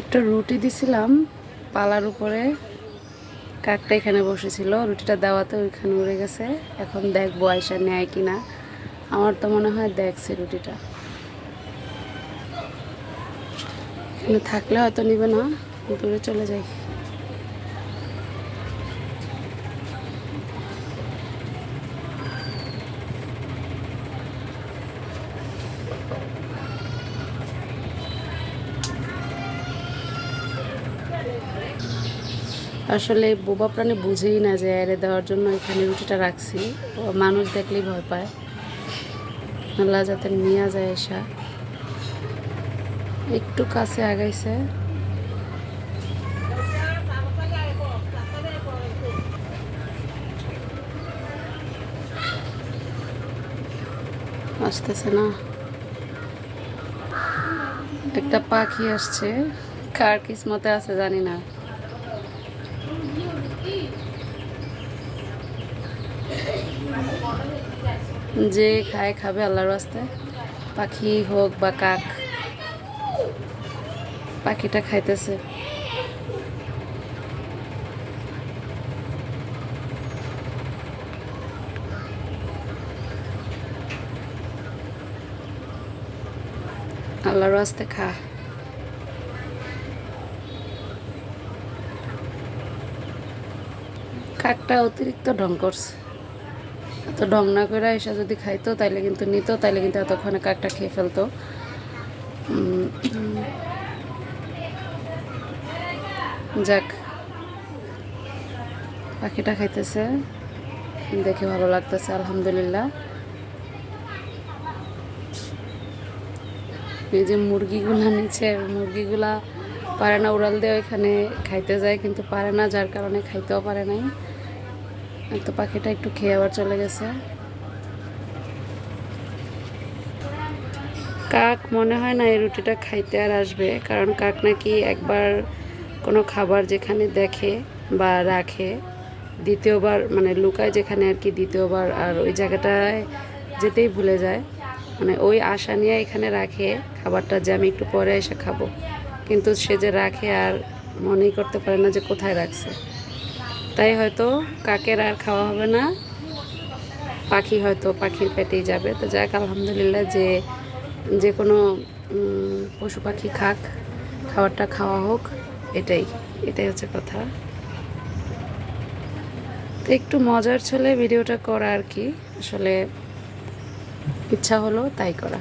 একটা রুটি দিছিলাম পালার উপরে। কাকটা এখানে বসেছিল, রুটিটা দেওয়াতে ওইখানে উড়ে গেছে। এখন দেখব আয়সা নেয় কিনা। আমার তো মনে হয় দেখছে রুটিটা। এখানে থাকলে হয়তো নিবে না, দূরে চলে যাই। আসলে বোবা প্রাণী বুঝেই না যে এরে দেওয়ার জন্য এখানে রুটিটা রাখছি। মানুষ দেখলেই ভয় পায়। আল্লাহ যাতে নিয়ে যায় এসা। একটু কাছে আগাইছে। আসতেছে না। একটা পাখি আসছে। কার কিসমতে আছে জানি না। যে খায় খাবে আল্লাহর রাস্তায়। পাখি হোক বা কাক, পাখিটা খাইতেছে। আল্লাহর রাস্তে খা। কাকটা অতিরিক্ত ঢং করছে। এত ঢং না করে এসে যদি খাইতো, তাইলে কিন্তু নিত, তাইলে কিন্তু এতক্ষণে কাকটা খেয়ে ফেলতো। যাক। পাখিটা খাইতেছে। দেখে ভালো লাগতেছে, আলহামদুলিল্লাহ। এই যে মুরগিগুলা নিচে, মুরগিগুলা পারে না, উড়াল দিয়ে ওইখানে খাইতে যায়, কিন্তু পারে না, যার কারণে খাইতেও পারে নাই। তো পাখিটা একটু খেয়ে আবার চলে গেছে। কাক মনে হয় না এই রুটিটা খাইতে আর আসবে, কারণ কাক নাকি একবার কোনো খাবার যেখানে দেখে বা রাখে, দ্বিতীয়বার মানে লুকায় যেখানে আর কি দ্বিতীয়বার আর ওই জায়গাটায় যেতেই ভুলে যায়। মানে ওই আশা নিয়ে এখানে রাখে, খাবারটা যে আমি একটু পরে এসে খাব। কিন্তু সে যে রাখে আর মনেই করতে পারে না যে কোথায় রাখছে। তাই হয়তো কাকের আর খাওয়া হবে না। পাখি হয়তো পাখির পেটেই যাবে। তো যাক, আলহামদুলিল্লাহ যে যে কোনো পশু পাখি খাক, খাবারটা খাওয়া হোক, এটাই এটাই হচ্ছে কথা। তো একটু মজার ছলে ভিডিওটা করা আর কি। আসলে ইচ্ছা হলো তাই করা।